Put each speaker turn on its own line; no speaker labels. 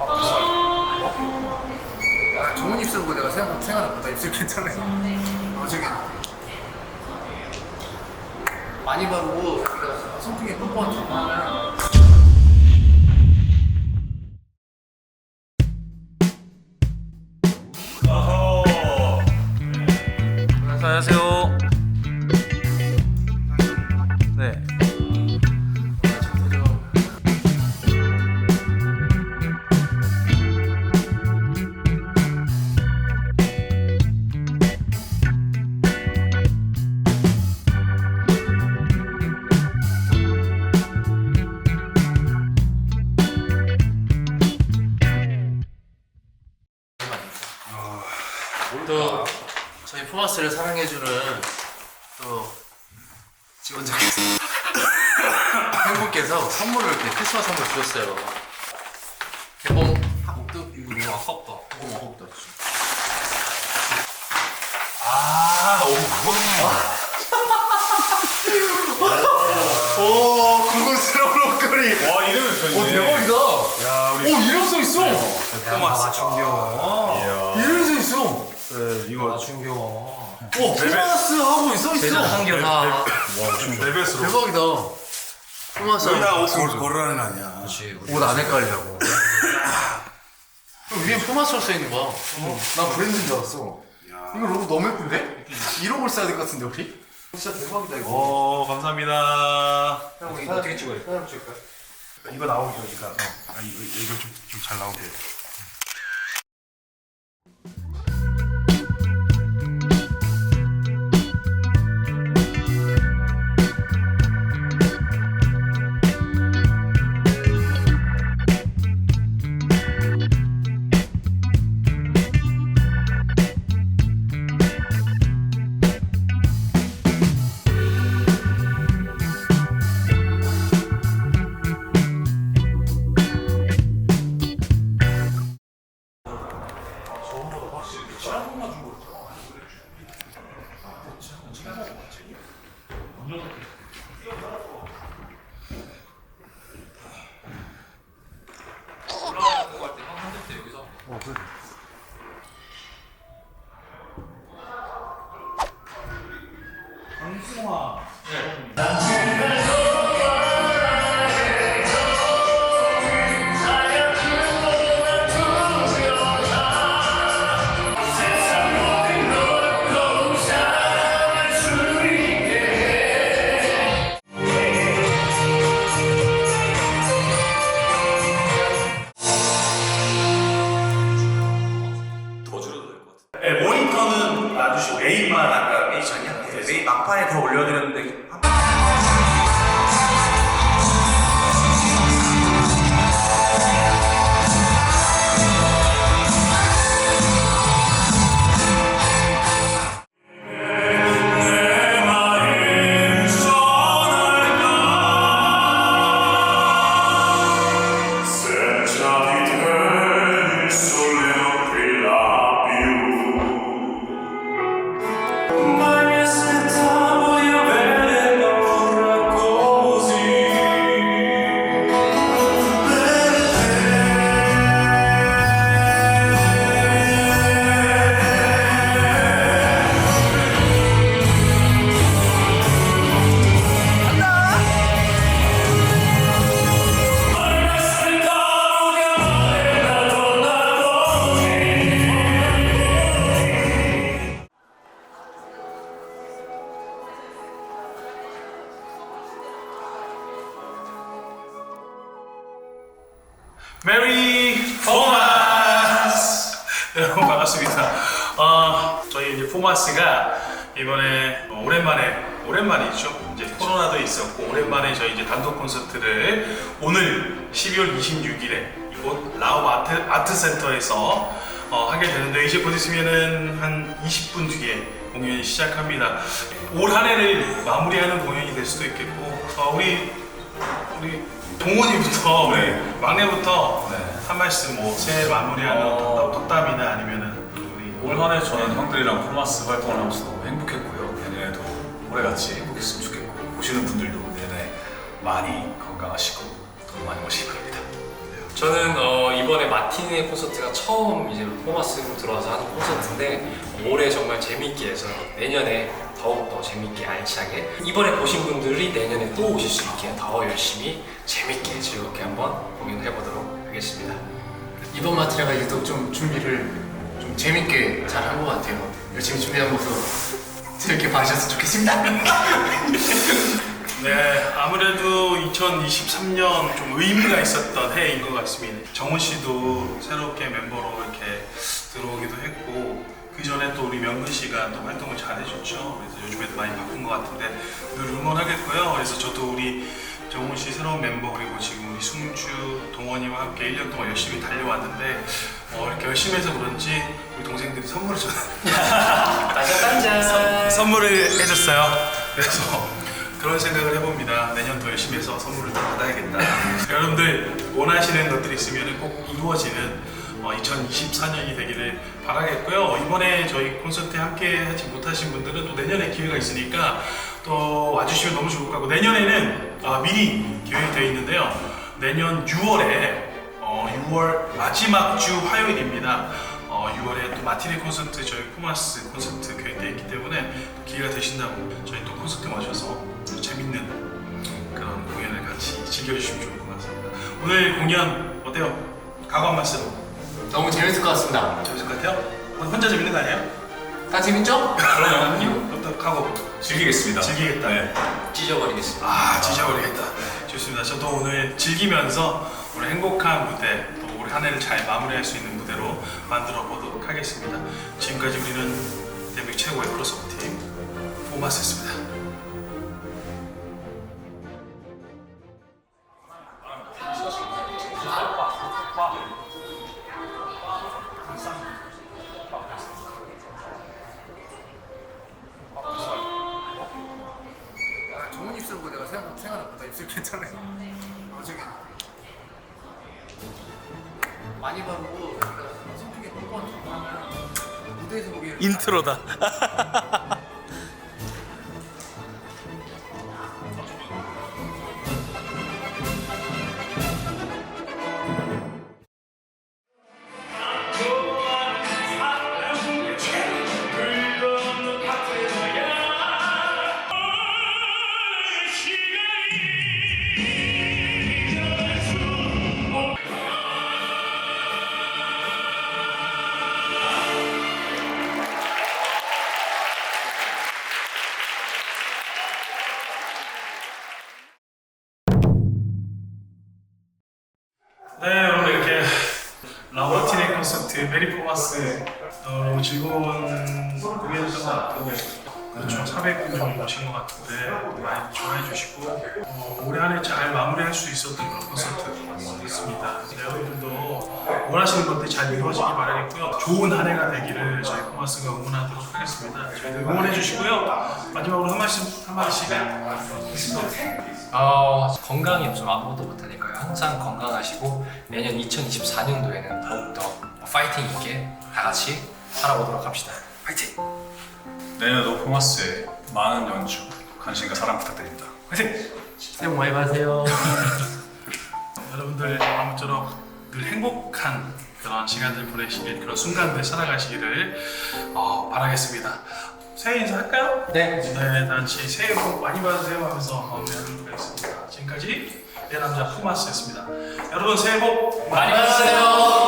아, 좋은 입술고 내가 생각, 생각보다 입술 괜찮아. 어, 저기. 많이 바르고 손등에 뽀뽀한 두 하면
안녕하세요.
직원분께서 팬분께서 선물을 이렇게 크리스마스 선물 주셨어요. 개봉 목도 이거 너무 아깝다. 너무 아깝다.
아, 오,
오 궁금스러운 옷걸이.
와, 저희.
오 대박이다.
야,
오
우리
이름 써 있어.
포마스 충격. 이야.
이름 써 있어.
네, 이거
오 포마스 하고 써 있어.
한겨사
와, 레벨스로.
대박이다. 포마스.
여기다 옷
그걸 고르라는 거 아니야.
옷안 헷갈리라고. 위에 포마스로 써 있는 거야. 난 브랜드인 줄 알았어. 이거 로고 너무 예쁜데? 이런 걸 써야 될 것 같은데 우리? 진짜 대박이다 이거.
오, 감사합니다.
형 이거 어떻게 찍어요? 사람 찍을까요?
이거 나오게 여기가. 어. 아, 이거 이거 좀잘 나오게.
더 여러분 반갑습니다. 어, 저희 이제 포마스가 이번에 어, 오랜만에 오랜만이죠. 이제 코로나도 있었고 오랜만에 저희 이제 단독 콘서트를 오늘 12월 26일에 이곳 라움 아트, 아트 센터에서 어, 하게 되는데 이제 곧 있으면은 한 20분 뒤에 공연이 시작합니다. 올 한 해를 마무리하는 공연이 될 수도 있겠고 어, 우리 우리 동훈이부터 우리 막내부터 한 말씀 뭐 새해 마무리하는 어떤 덕담 이나 아니면은 우리
올 한해 저는 형들이랑 포마스 활동을 하면서 너무 행복했고요. 내년에도 올해같이 행복했으면 좋겠고 보시는 분들도 내년에 많이 건강하시고 돈 많이 버시기 바랍니다.
자
저는 어, 이번에 마티네 콘서트가 처음 이제 포마스로 들어와서 하는 콘서트인데 올해 정말 재밌게 해서 내년에 더욱더 재밌게 알차게 이번에 보신 분들이 내년에 또 오실 수 있게 더 열심히 재밌게 즐겁게 한번 공연해 보도록 하겠습니다.
이번 마트리가 유독 좀 준비를 좀 재밌게 잘 한 것 같아요. 열심히 준비한 모습 재밌게 봐주셨으면 좋겠습니다.
네, 아무래도 2023년 좀 의미가 있었던 해인 것 같습니다. 정훈 씨도 새롭게 멤버로 이렇게 들어오기도 했고 그 전에 또 우리 명근 씨가 또 활동을 잘 해줬죠. 그래서 요즘에도 많이 바쁜 것 같은데 늘 응원하겠고요. 그래서 저도 우리 정훈 씨 새로운 멤버 그리고 지금 우리 승주, 동원이와 함께 1년 동안 열심히 달려왔는데 어, 이렇게 열심히 해서 그런지 우리 동생들이 선물을 줬
짠짠짠.
선물을 해줬어요. 그래서 그런 생각을 해봅니다. 내년 더 열심히 해서 선물을 더 받아야겠다. 여러분들 원하시는 것들이 있으면 꼭 이루어지는 2024년이 되기를 바라겠고요. 이번에 저희 콘서트에 함께 하지 못하신 분들은 또 내년에 기회가 있으니까 또 와주시면 너무 좋을 것 같고 내년에는 아, 미리 기획이 되어 있는데요. 내년 6월에 6월 마지막 주 화요일입니다. 어, 6월에 또 마티네 콘서트 저희 포마스 콘서트 계획되어 있기 때문에 또 기회가 되신다고 저희 또 콘서트 모셔서 또 재밌는 그런 공연을 같이 즐겨주시면 좋을 것 같습니다. 오늘 공연 어때요? 한 말씀
너무 재밌을 것 같습니다.
재밌을 것 같아요? 오늘 혼자 재밌는 거 아니에요?
다 재밌죠?
그럼요.
각오
즐기겠습니다.
즐기겠다.
찢어버리겠습니다.
아 지져버리겠다. 좋습니다. 저도 오늘 즐기면서 오늘 행복한 무대 또 우리 한 해를 잘 마무리할 수 있는 무대로 만들어 보도록 하겠습니다. 지금까지 우리는 대한민국 최고의 크로스오버 팀 포마스였습니다.
생각, 생각보다 입술 괜찮아요. 어, 저기 많이 바르고 손등에 뽀뽀한 척하면 무대에서 보기에는
인트로다. 메리 포마스 너무 즐거운 공연이었던 것 같고 총 400분 정도 오신 것 같은데 많이 좋아해 주시고 어, 올해 안에 잘 마무리할 수 있었던 그런 콘서트였습니다. 여러분들도 원하시는 것들이 잘 이루어지길 바라겠고요. 좋은 한 해가 되기를 저희 포마스가 응원하도록 하겠습니다. 저희들 응원해 주시고요. 마지막으로 한 말씀 한 마디씩
어, 건강이 없으면 아무것도 못하니까요. 항상 건강하시고 내년 2024년도에는 더욱더 파이팅 있게 다 같이 살아보도록 합시다. 파이팅!
내년에도 포마스에 많은 연주, 관심과 사랑 부탁드립니다. 화이팅!
새해 복 많이 받으세요.
여러분들 아무쪼록 늘 행복한 그런 시간들 보내시길 그런 순간들 살아가시기를 어, 바라겠습니다. 새해 인사 할까요?
네.
네, 다 같이 새해 복 많이 받으세요 하면서 마무리하도록 하겠습니다. 지금까지 내 남자 포마스였습니다. 여러분 새해 복
많이 받으세요.